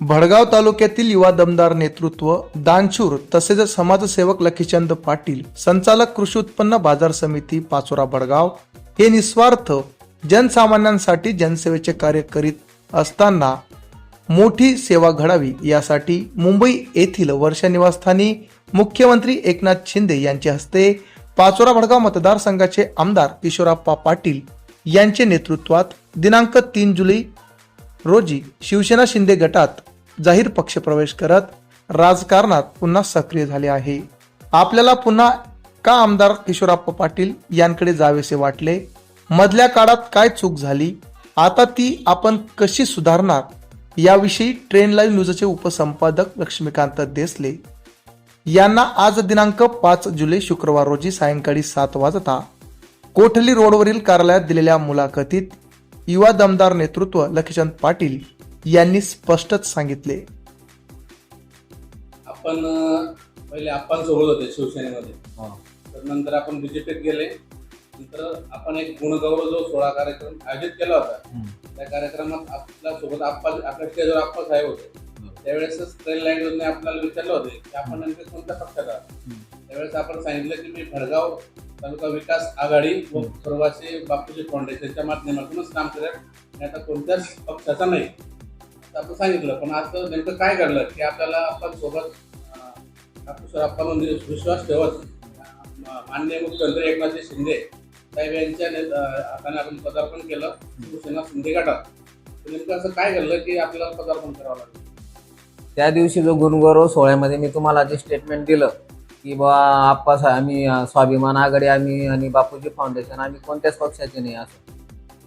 भडगाव तालुक्यातील युवा दमदार नेतृत्व दानशूर तसेच समाजसेवक लखीचंद पाटील संचालक कृषी उत्पन्न बाजार समिती पाचोरा भडगाव हे निस्वार्थ जनसामान्यांसाठी जनसेवेचे कार्य करीत असताना मोठी सेवा घडावी यासाठी मुंबई येथील वर्षा निवासस्थानी मुख्यमंत्री एकनाथ शिंदे यांच्या हस्ते पाचोरा भडगाव मतदारसंघाचे आमदार किशोराप्पा पाटील यांचे नेतृत्वात दिनांक तीन जुलै रोजी शिवसेना शिंदे गटात जाहीर पक्षप्रवेश करत राजकारणात पुन्हा सक्रिय झाले आहे. आपल्याला पुन्हा का आमदार किशोरप्पा पाटील यांकडे जावेसे वाटले? मधल्या काळात काय चूक झाली? आता ती आपण कशी सुधारणार? याविषयी ट्रेन लाईव्ह न्यूजचे उपसंपादक लक्ष्मीकांत देसले यांना आज दिनांक पाच जुलै शुक्रवार रोजी सायंकाळी सात वाजता कोठली रोडवरील कार्यालयात दिलेल्या मुलाखतीत युवा दमदार नेतृत्व लक्ष्मण पाटील यांनी स्पष्टच सांगितले. आपण पहिले आपण सोबत होते शिवसेनेमध्ये. तर नंतर आपण बीजेपीत गेले. नंतर आपण एक गुणगौरव जो सोहळा कार्यक्रम आयोजित केला होता त्या कार्यक्रमात आपल्यासोबत आप्पा आपल्या स्टेजवर आप्पा साहेब होते. त्यावेळेसच ट्रेन लाईनने आपल्याला विचारलं होते की आपण नेमके कोणत्या पक्षात आहात? त्यावेळेस आपण सांगितलं की मी भडगाव तालुका विकास आघाडी व सर्वाचे बापूजी फाउंडेशनच्या माध्यमातूनच काम करत आणि आता कोणत्याच पक्षाचा नाही. आपण सांगितलं पण आता नेमकं काय घडलं की आपल्याला आपण सोबत आपण आपण विश्वास ठेवत माननीय मुख्यमंत्री एकनाथ शिंदे साहेब यांच्या हाताने आपण पदार्पण केलं शिवसेना शिंदे गटात. नेमकं असं काय घडलं की आपल्याला पदार्पण करावं लागलं? त्या दिवशी जो गुणगौरव सोहळ्यामध्ये मी तुम्हाला जे स्टेटमेंट दिलं की बा आप्पा सा- आम्ही स्वाभिमान आघाडी आम्ही आणि बापूजी फाउंडेशन आम्ही कोणत्याच पक्षाचे नाही असं.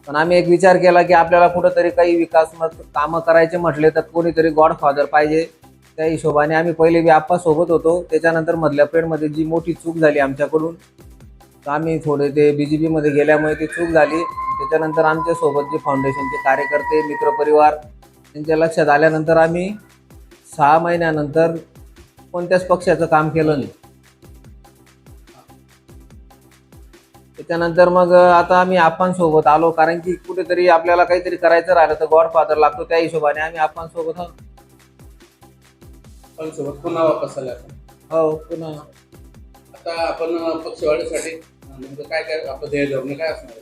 पण आम्ही एक विचार केला की आपल्याला कुठंतरी काही विकासात्मक कामं करायचे म्हटले तर कोणीतरी गॉडफादर पाहिजे. त्या हिशोबाने आम्ही पहिले बी आप्पा सोबत होतो. त्याच्यानंतर मधल्या पेडमध्ये जी मोठी चूक झाली आमच्याकडून तर आम्ही थोडे ते बी जे पीमध्ये गेल्यामुळे ती चूक झाली. त्याच्यानंतर आमच्यासोबत जे फाउंडेशनचे कार्यकर्ते मित्रपरिवार त्यांच्या लक्षात आल्यानंतर आम्ही सहा महिन्यानंतर कोणत्याच पक्षाचं काम केलं नाही. त्याच्यानंतर मग आता आम्ही सोबत आलो. कारण की कुठेतरी आपल्याला काहीतरी करायचं राहिलं तर गॉडफादर लागतो त्या हिशोबाने. आम्ही सोबत आहोत पण सोबत पुन्हा वापस आले आपण. हो पुन्हा. आता आपण पक्षवाढीसाठी नेमकं काय काय आपलं ध्येय धोरणे काय असणार आहे?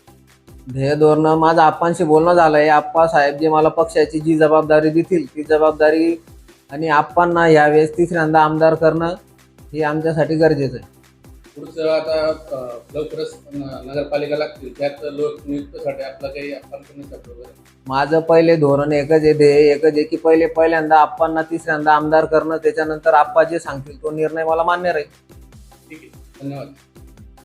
ध्येय धोरण माझं आप्पांशी बोलणं झालंय. आप्पा साहेब जे मला पक्षाची जी जबाबदारी देतील ती जबाबदारी आणि आप्पांना यावेळेस तिसऱ्यांदा आमदार करणं हे आमच्यासाठी गरजेचं आहे. पुढचं आता लवकरच नगरपालिका लागतील. त्यात लोक नियुक्तीसाठी आपलं काही आपण माझं पहिले धोरण एकच आहे ध्येय एकच आहे की पहिले पहिल्यांदा आप्पांना तिसऱ्यांदा आमदार करणं. त्याच्यानंतर आप्पा जे सांगतील तो निर्णय मला मान्य राहील. ठीक आहे. धन्यवाद.